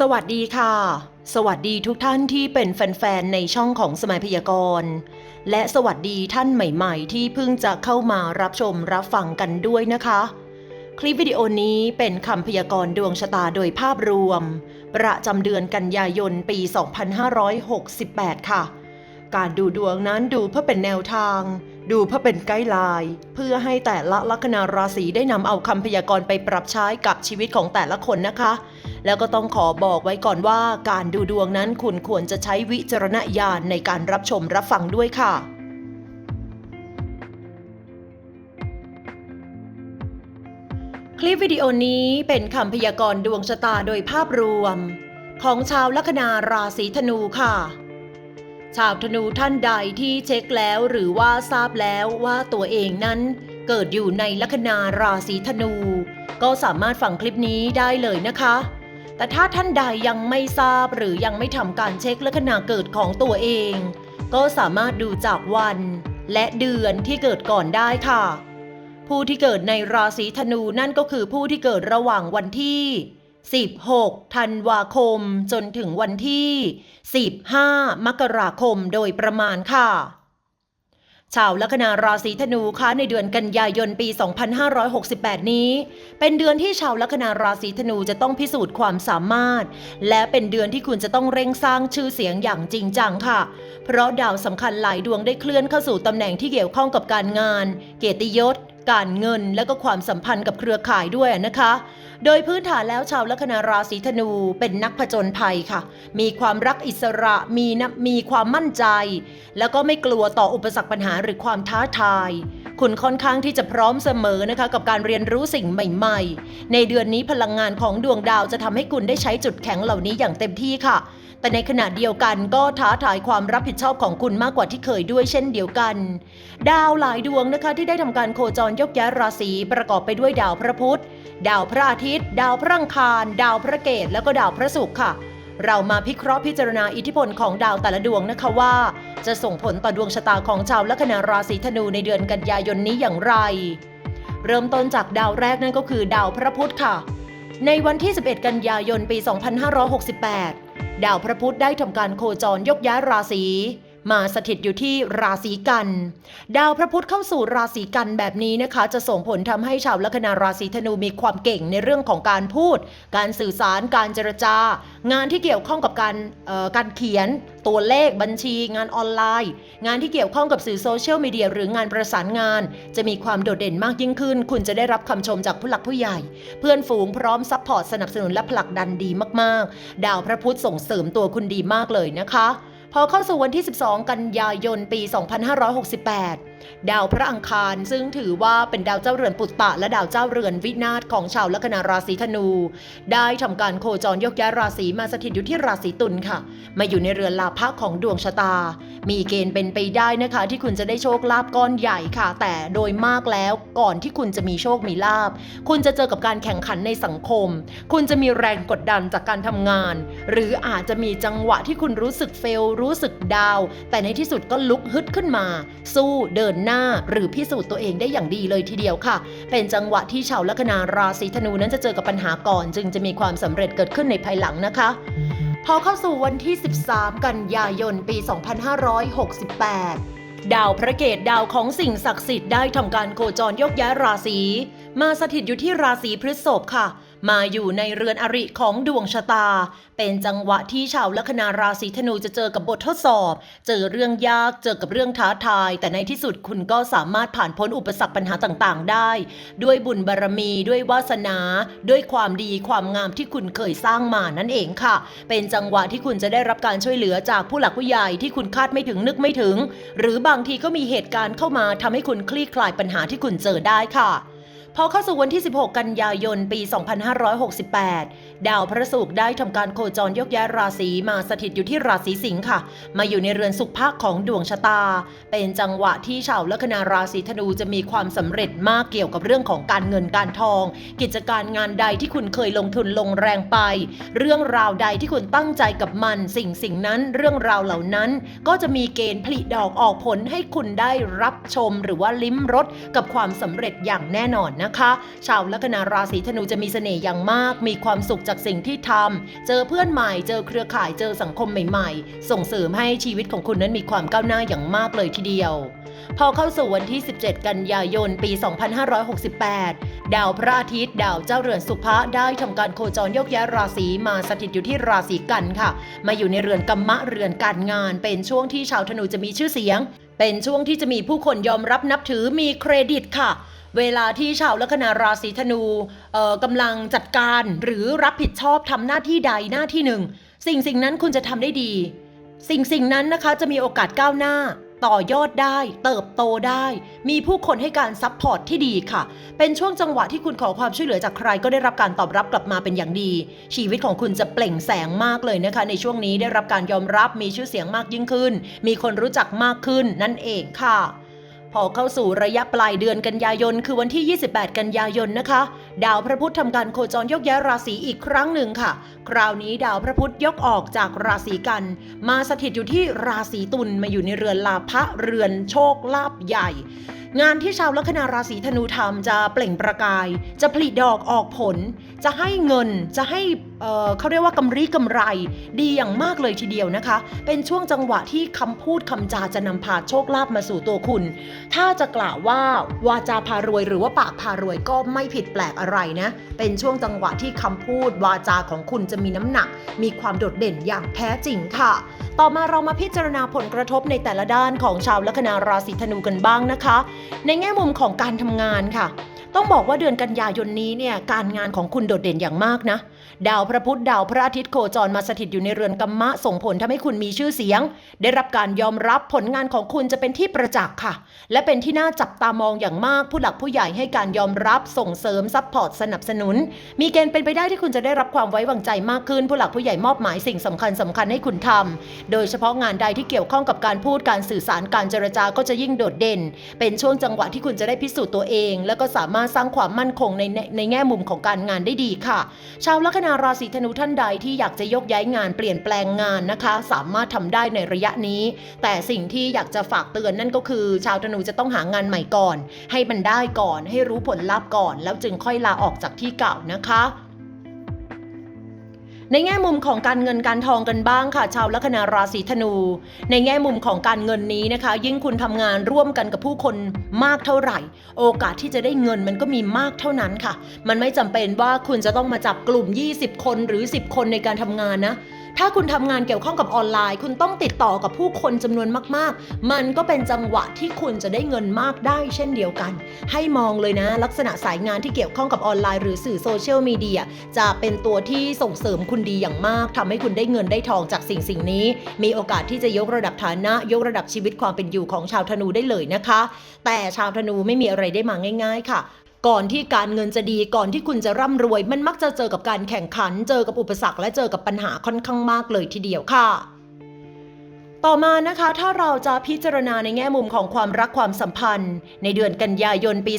สวัสดีค่ะ สวัสดีทุกท่านที่เป็นแฟนๆ ในช่องของสมัยพยากรณ์ และสวัสดีท่านใหม่ๆ ที่เพิ่งจะเข้ามารับชมรับฟังกันด้วยนะคะ คลิปวิดีโอนี้เป็นคำพยากรณ์ดวงชะตาโดยภาพรวม ประจำเดือนกันยายนปี 2568 ค่ะ การดูดวงนั้นดูเพื่อเป็นแนวทาง ดูเพื่อเป็นไกด์ไลน์เพื่อให้แต่ละลัคนาราศีได้นำเอาคำพยากรณ์ไปปรับใช้กับชีวิตของแต่ละคนนะคะ แล้วก็ต้องขอบอกไว้ก่อนว่าการดูดวงนั้นคุณควรจะใช้วิจารณญาณในการรับชมรับฟังด้วยค่ะคลิปวิดีโอนี้เป็นคำพยากรณ์ดวงชะตาโดยภาพรวม ของชาวลัคนาราศีธนูค่ะ ชาวธนูท่านใดที่เช็คแล้วหรือว่าทราบแล้วว่าตัวเองนั้นเกิดอยู่ในลัคนาราศีธนู ก็สามารถฟังคลิปนี้ได้เลยนะคะ แต่ถ้าท่านใดยังไม่ทราบหรือยังไม่ทำการเช็คลัคนาเกิดของตัวเอง ก็สามารถดูจากวัน และเดือนที่เกิดก่อนได้ค่ะ ผู้ที่เกิดในราศีธนูนั่นก็คือผู้ที่เกิดระหว่างวันที่ 16 ธันวาคม จนถึงวันที่ 15 มกราคมโดยประมาณค่ะ ชาวลัคนาราศีธนูคะในเดือนกันยายนปี 2568 นี้ เป็นเดือนที่ชาวลัคนาราศีธนูจะต้องพิสูจน์ความสามารถ และเป็นเดือนที่คุณจะต้องเร่งสร้างชื่อเสียงอย่างจริงจังค่ะ เพราะดาวสำคัญหลายดวงได้เคลื่อนเข้าสู่ตำแหน่งที่เกี่ยวข้องกับการงาน เกียรติยศ การเงินและก็ความสัมพันธ์กับเครือข่ายด้วยนะคะ โดยพื้นฐานแล้วชาวลัคนาราศีธนูเป็นนักผจญภัยค่ะ มีความรักอิสระมีนะมีความมั่นใจ แล้วก็ไม่กลัวต่ออุปสรรคปัญหาหรือความท้าทาย คุณค่อนข้างที่จะพร้อมเสมอนะคะ กับการเรียนรู้สิ่งใหม่ ๆ ในเดือนนี้พลังงานของดวงดาวจะทำให้คุณได้ใช้จุดแข็งเหล่านี้อย่างเต็มที่ค่ะ แต่ในขณะเดียวกันก็ท้าทายความรับผิดชอบของคุณมากกว่าที่เคยด้วยเช่นเดียวกัน ดาวหลายดวงนะคะที่ได้ทำการโคจรยกย้ายราศีประกอบไปด้วยดาวพระพุธ ดาวพระอาทิตย์ ดาวพระอังคาร ดาวพระเกตแล้วก็ดาวพระศุกร์ค่ะเรามาพิเคราะห์พิจารณาอิทธิพลของดาวแต่ละดวงนะคะว่า จะส่งผลต่อดวงชะตาของชาวลัคนาราศีธนูในเดือนกันยายนนี้อย่างไร เริ่มต้นจากดาวแรกนั่นก็คือดาวพระพุธค่ะ ในวันที่ 11 กันยายนปี 2568 ดาวพระพุธได้ทำการโคจรยกย้ายราศี มาสถิตอยู่ที่ราศีกัน ดาวพระพุธเข้าสู่ราศีกันแบบนี้นะคะ จะส่งผลทำให้ชาวลัคนาราศีธนูมีความเก่งในเรื่องของการพูด การสื่อสารการเจรจา งานที่เกี่ยวข้องกับการการเขียนตัวเลขบัญชี งานออนไลน์ งานที่เกี่ยวข้องกับสื่อโซเชียลมีเดียหรืองานประสานงาน จะมีความโดดเด่นมากยิ่งขึ้น คุณจะได้รับคำชมจากผู้หลักผู้ใหญ่ เพื่อนฝูงพร้อมซัพพอร์ตสนับสนุนและผลักดันดีมากๆ ดาวพระพุธส่งเสริมตัวคุณดีมากเลยนะคะ พอเข้าสู่วันที่ 12 กันยายนปี 2568 ดาวพระอังคารซึ่งถือว่าเป็นดาวเจ้าเรือนปุตตะและดาวเจ้าเรือนวินาศของชาวลัคนาราศีธนู ได้ทำการโคจรยกย้ายราศีมาสถิตอยู่ที่ราศีตุลค่ะ มาอยู่ในเรือนลาภะของดวงชะตา มีเกณฑ์เป็นไปได้นะคะ ที่คุณจะได้โชคลาภก้อนใหญ่ค่ะ แต่โดยมากแล้วก่อนที่คุณจะมีโชคมีลาภคุณจะเจอกับการแข่งขันในสังคม คุณจะมีแรงกดดันจากการทำงาน หรืออาจจะมีจังหวะที่คุณรู้สึกเฟลรู้สึกดาว แต่ในที่สุดก็ลุกฮึดขึ้นมา สู้เดินหน้า หรือพิสูจน์ตัวเองได้อย่างดีเลยทีเดียวค่ะ เป็นจังหวะที่ชาวลัคนาราศีธนูนั้นจะเจอกับปัญหาก่อน จึงจะมีความสำเร็จเกิดขึ้นในภายหลังนะคะพอเข้าสู่วันที่ 13 กันยายน ปี 2568 ดาวพระเกตดาวของสิ่งศักดิ์สิทธิ์ได้ทำการโคจรยกย้ายราศี มาสถิตอยู่ที่ราศีพฤษภค่ะ มาอยู่ในเรือนอริของดวงชะตา เป็นจังหวะที่ชาวลัคนาราศีธนูจะเจอกับบททดสอบ เจอเรื่องยากเจอกับเรื่องท้าทาย แต่ในที่สุดคุณก็สามารถผ่านพ้นอุปสรรคปัญหาต่างๆ ได้ ด้วยบุญบารมีด้วยวาสนา ด้วยความดีความงามที่คุณเคยสร้างมานั่นเองค่ะ เป็นจังหวะที่คุณจะได้รับการช่วยเหลือจากผู้หลักผู้ใหญ่ที่คุณคาดไม่ถึงนึกไม่ถึง หรือบางทีก็มีเหตุการณ์เข้ามาทำให้คุณคลี่คลายปัญหาที่คุณเจอได้ค่ะ พอเข้าสู่วันที่ 16 กันยายน ปี 2568 ดาวพระศุกร์ได้ทำการโคจรยกย้ายราศีมาสถิตอยู่ที่ราศีสิงค์ค่ะ มาอยู่ในเรือนสุขภาคของดวงชะตา เป็นจังหวะที่ชาวลัคนาราศีธนูจะมีความสำเร็จมากเกี่ยวกับเรื่องของการเงินการทอง กิจการงานใดที่คุณเคยลงทุนลงแรงไป เรื่องราวใดที่คุณตั้งใจกับมันสิ่งสิ่งนั้น เรื่องราวเหล่านั้น ก็จะมีเกณฑ์ผลิดอกออกผลให้คุณได้รับชม หรือว่าลิ้มรสกับความสำเร็จอย่างแน่นอนนะคะ ชาวลัคนาราศีธนูจะมีเสน่ห์อย่างมาก มีความสุขจากสิ่งที่ทำเจอเพื่อนใหม่ เจอเครือข่าย เจอสังคมใหม่ๆ ส่งเสริมให้ชีวิตของคุณนั้นมีความก้าวหน้าอย่างมากเลยทีเดียว พอเข้าสู่วันที่ 17 กันยายน ปี 2568 ดาวพระอาทิตย์ ดาวเจ้าเรือนสุภะได้ทำการโคจรยกย้ายราศีมาสถิตอยู่ที่ราศีกันค่ะ มาอยู่ในเรือนกัมมะเรือนการงาน เป็นช่วงที่ชาวธนูจะมีชื่อเสียง เป็นช่วงที่จะมีผู้คนยอมรับนับถือมีเครดิตค่ะ เวลาที่ชาวลัคนาราศีธนูกำลังจัดการหรือรับผิดชอบทำหน้าที่ใดหน้าที่หนึ่ง สิ่งสิ่งนั้นคุณจะทำได้ดี สิ่งสิ่งนั้นนะคะจะมีโอกาสก้าวหน้าต่อยอดได้ เติบโตได้ มีผู้คนให้การซัพพอร์ตที่ดีค่ะ เป็นช่วงจังหวะที่คุณขอความช่วยเหลือจากใครก็ได้รับการตอบรับกลับมาเป็นอย่างดี ชีวิตของคุณจะเปล่งแสงมากเลยนะคะ ในช่วงนี้ได้รับการยอมรับมีชื่อเสียงมากยิ่งขึ้น มีคนรู้จักมากขึ้นนั่นเองค่ะ พอเข้าสู่ระยะปลายเดือนกันยายน คือวันที่ 28 กันยายนนะคะ ดาวพระพุธทำการโคจรยกย้ายราศีอีกครั้งหนึ่งค่ะ คราวนี้ดาวพระพุธยกออกจากราศีกัน มาสถิตอยู่ที่ราศีตุลมาอยู่ในเรือนลาภะเรือนโชคลาภใหญ่ งานที่ชาวลัคนาราศีธนูทำจะเปล่งประกาย จะผลิดอกออกผล จะให้เงินจะให้เเขาเรียกว่ากำไรกำไร ดีอย่างมากเลยทีเดียวนะคะ เป็นช่วงจังหวะที่คำพูดคำจาจะนำพาโชคลาภมาสู่ตัวคุณ ถ้าจะกล่าวว่าวาจาพารวยหรือว่าปากพารวยก็ไม่ผิดแปลกอะไรนะ เป็นช่วงจังหวะที่คำพูดวาจาของคุณจะมีน้ำหนัก มีความโดดเด่นอย่างแท้จริงค่ะ ต่อมาเรามาพิจารณาผลกระทบในแต่ละด้านของชาวลัคนาราศีธนูกันบ้างนะคะ ในแง่มุมของการทำงานค่ะ ต้องบอกว่าเดือนกันยายนนี้เนี่ยการงานของคุณโดดเด่นอย่างมากนะ ดาวพระพุธดาวพระอาทิตย์โคจรมาสถิตอยู่ในเรือนกัมมะส่งผลทำให้คุณมีชื่อเสียง ได้รับการยอมรับผลงานของคุณจะเป็นที่ประจักษ์ค่ะ และเป็นที่น่าจับตามองอย่างมากผู้หลักผู้ใหญ่ให้การยอมรับส่งเสริมซัพพอร์ตสนับสนุน มีเกณฑ์เป็นไปได้ที่คุณจะได้รับความไว้วางใจมากขึ้น ผู้หลักผู้ใหญ่มอบหมายสิ่งสำคัญสำคัญให้คุณทำโดยเฉพาะงานใดที่เกี่ยวข้องกับการพูดการสื่อสารการเจรจาก็จะยิ่งโดดเด่น เป็นช่วงจังหวะที่คุณจะได้พิสูจน์ตัวเอง แล้วก็สามารถสร้างความมั่นคงในในในแง่มุมของการงานได้ดีค่ะ ชาวลัคนาราศีธนูท่านใดที่อยากจะยกย้ายงานเปลี่ยนแปลงงานนะคะ สามารถทำได้ในระยะนี้ แต่สิ่งที่อยากจะฝากเตือนนั่นก็คือ ชาวธนูจะต้องหางานใหม่ก่อน ให้มันได้ก่อน ให้รู้ผลลัพธ์ก่อน แล้วจึงค่อยลาออกจากที่เก่านะคะ ในแง่มุมของการเงินการทองกันบ้างค่ะ ชาวลัคนาราศีธนู ในแง่มุมของการเงินนี้นะคะ ยิ่งคุณทำงานร่วมกันกับผู้คนมากเท่าไหร่ โอกาสที่จะได้เงินมันก็มีมากเท่านั้นค่ะ มันไม่จำเป็นว่าคุณจะต้องมาจับกลุ่ม 20 คนหรือ 10 คนในการทำงานนะ ถ้าคุณทำงานเกี่ยวข้องกับออนไลน์ คุณต้องติดต่อกับผู้คนจำนวนมากๆ มันก็เป็นจังหวะที่คุณจะได้เงินมากได้เช่นเดียวกัน ให้มองเลยนะ ลักษณะสายงานที่เกี่ยวข้องกับออนไลน์หรือสื่อโซเชียลมีเดียจะเป็นตัวที่ส่งเสริมคุณดีอย่างมากทำให้คุณได้เงินได้ทองจากสิ่งสิ่งนี้ มีโอกาสที่จะยกระดับฐานะ ยกระดับชีวิตความเป็นอยู่ของชาวธนูได้เลยนะคะ แต่ชาวธนูไม่มีอะไรได้มาง่าย ๆ ค่ะ ก่อนที่การเงินจะดีก่อนที่คุณจะร่ำรวย มันมักจะเจอกับการแข่งขัน เจอกับอุปสรรคและเจอกับปัญหาค่อนข้างมากเลยทีเดียวค่ะ ต่อมานะคะถ้าเราจะพิจารณาในแง่มุมของความรักความสัมพันธ์ ในเดือนกันยายนปี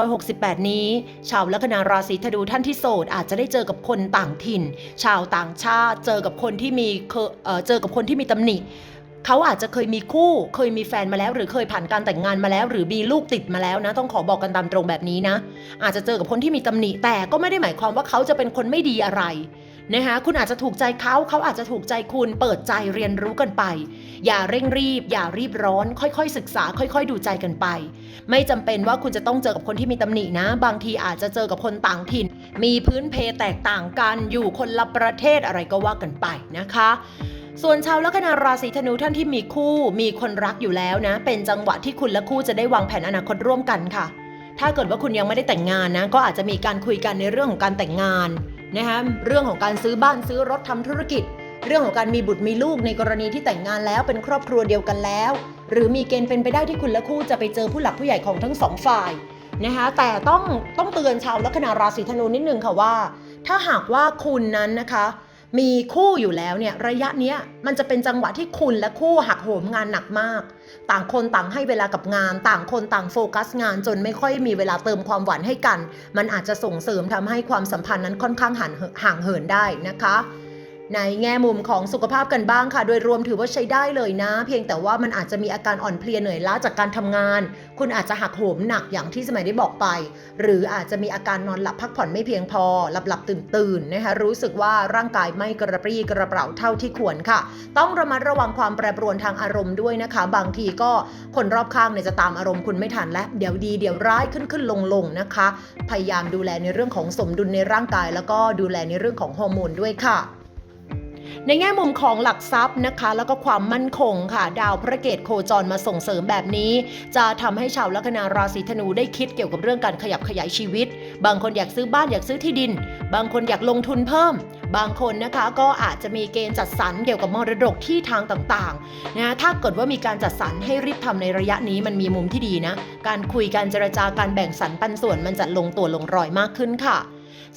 2568 นี้ ชาวลัคนาราศีธนูท่านที่โสดอาจจะได้เจอกับคนต่างถิ่น ชาวต่างชาติ เจอกับคนที่มีเเอ่อเจอกับคนที่มีตำหนิ เขาอาจจะเคยมีคู่ เคยมีแฟนมาแล้ว หรือเคยผ่านการแต่งงานมาแล้ว หรือมีลูกติดมาแล้วนะ ต้องขอบอกกันตามตรงแบบนี้นะ อาจจะเจอกับคนที่มีตำหนิ แต่ก็ไม่ได้หมายความว่าเขาจะเป็นคนไม่ดีอะไรนะคะคุณอาจจะถูกใจเขาเขาอาจจะถูกใจคุณเปิดใจเรียนรู้กันไป อย่าเร่งรีบ อย่ารีบร้อน ค่อยๆ ศึกษา ค่อย ๆ ดูใจกันไป ไม่จำเป็นว่าคุณจะต้องเจอกับคนที่มีตำหนินะ บางทีอาจจะเจอกับคนต่างถิ่น มีพื้นเพแตกต่างกันอยู่คนละประเทศอะไรก็ว่ากันไปนะคะ ส่วนชาวลัคนาราศีธนูท่านที่มีคู่ มีคนรักอยู่แล้วนะ เป็นจังหวะที่คุณและคู่จะได้วางแผนอนาคตร่วมกันค่ะ ถ้าเกิดว่าคุณยังไม่ได้แต่งงานนะ ก็อาจจะมีการคุยกันในเรื่องของการแต่งงานนะคะเรื่องของการซื้อบ้านซื้อรถทำธุรกิจ เรื่องของการมีบุตรมีลูกในกรณีที่แต่งงานแล้วเป็นครอบครัวเดียวกันแล้ว หรือมีเกณฑ์เป็นไปได้ที่คุณและคู่จะไปเจอผู้หลักผู้ใหญ่ของทั้งสองฝ่ายนะคะแต่ต้องต้องเตือนชาวลัคนาราศีธนูนิดนึงค่ะว่า ถ้าหากว่าคุณนั้นนะคะ มีคู่อยู่แล้วเนี่ยระยะเนี้ยมันจะเป็นจังหวะที่คุณและคู่หักโหมงานหนักมาก ต่างคนต่างให้เวลากับงาน ต่างคนต่างโฟกัสงานจนไม่ค่อยมีเวลาเติมความหวานให้กัน มันอาจจะส่งเสริมทำให้ความสัมพันธ์นั้นค่อนข้างห่างเหินได้นะคะ ในแง่มุมของสุขภาพกันบ้างค่ะ โดยรวมถือว่าใช้ได้เลยนะ เพียงแต่ว่ามันอาจจะมีอาการอ่อนเพลียเหนื่อยล้าจากการทำงาน คุณอาจจะหักโหมหนักอย่างที่สมัยได้บอกไป หรืออาจจะมีอาการนอนหลับพักผ่อนไม่เพียงพอ หลับหลับตื่นตื่นนะคะรู้สึกว่าร่างกายไม่กระปรี้กระเปร่าเท่าที่ควรค่ะ ต้องระมัดระวังความแปรปรวนทางอารมณ์ด้วยนะคะ บางทีก็คนรอบข้างเนี่ยจะตามอารมณ์คุณไม่ทันและเดี๋ยวดีเดี๋ยวร้ายขึ้นขึ้นลงลงนะคะ พยายามดูแลในเรื่องของสมดุลในร่างกาย แล้วก็ดูแลในเรื่องของฮอร์โมนด้วยค่ะ ในแง่มุมของหลักทรัพย์นะคะ แล้วก็ความมั่นคงค่ะ ดาวพระเกตโคจรมาส่งเสริมแบบนี้ จะทำให้ชาวลัคนาราศีธนูได้คิดเกี่ยวกับเรื่องการขยับขยายชีวิต บางคนอยากซื้อบ้านอยากซื้อที่ดิน บางคนอยากลงทุนเพิ่ม บางคนนะคะก็อาจจะมีเกณฑ์จัดสรรเกี่ยวกับมรดกที่ทางต่างๆนะถ้าเกิดว่ามีการจัดสรรให้รีบทำในระยะนี้มันมีมุมที่ดีนะ การคุยการเจรจาการแบ่งสรรปันส่วนมันจะลงตัวลงรอยมากขึ้นค่ะ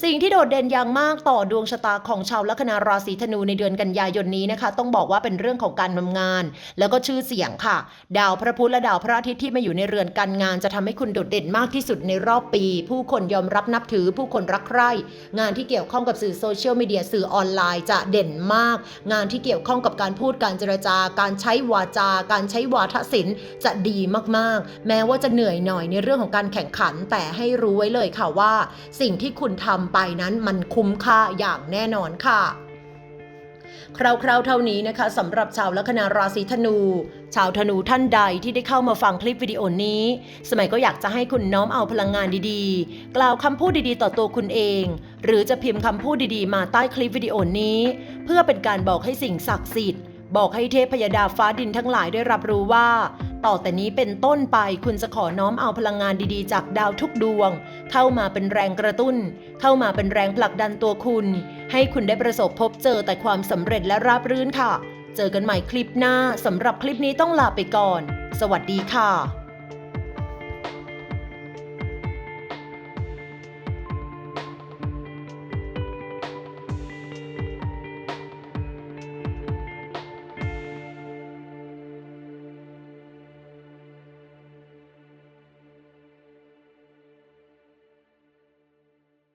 สิ่งที่โดดเด่นอย่างมากต่อดวงชะตาของชาวลัคนาราศีธนูในเดือนกันยายนนี้นะคะ ต้องบอกว่าเป็นเรื่องของการทำงาน แล้วก็ชื่อเสียงค่ะ ดาวพระพุธและดาวพระอาทิตย์ที่มาอยู่ในเรือนการงาน จะทำให้คุณโดดเด่นมากที่สุดในรอบปี ผู้คนยอมรับนับถือ ผู้คนรักใคร่งานที่เกี่ยวข้องกับสื่อโซเชียลมีเดียสื่อออนไลน์จะเด่นมาก งานที่เกี่ยวข้องกับการพูดการเจรจาการใช้วาจาการใช้วาทศิลป์จะดีมากๆ แม้ว่าจะเหนื่อยหน่อยในเรื่องของการแข่งขัน แต่ให้รู้ไว้เลยค่ะว่า สิ่งที่คุณทำไปนั้นมันคุ้มค่าอย่างแน่นอนค่ะคร่าวๆเท่านี้นะคะสำหรับชาวลัคนาราศีธนู ชาวธนูท่านใดที่ได้เข้ามาฟังคลิปวิดีโอนี้ สมัยก็อยากจะให้คุณน้อมเอาพลังงานดีๆ กล่าวคำพูดดีๆ ต่อตัวคุณเอง หรือจะพิมพ์คำพูดดีๆ มาใต้คลิปวิดีโอนี้ เพื่อเป็นการบอกให้สิ่งศักดิ์สิทธิ์ บอกให้เทพพยดาฟ้าดินทั้งหลายได้รับรู้ว่า ต่อแต่นี้เป็นต้นไปคุณจะขอน้อมเอาพลังงานดีๆ จากดาวทุกดวง เข้ามาเป็นแรงกระตุ้น เข้ามาเป็นแรงผลักดันตัวคุณ ให้คุณได้ประสบพบเจอแต่ความสำเร็จและราบรื่นค่ะ เจอกันใหม่คลิปหน้าสำหรับคลิปนี้ต้องลาไปก่อน สวัสดีค่ะ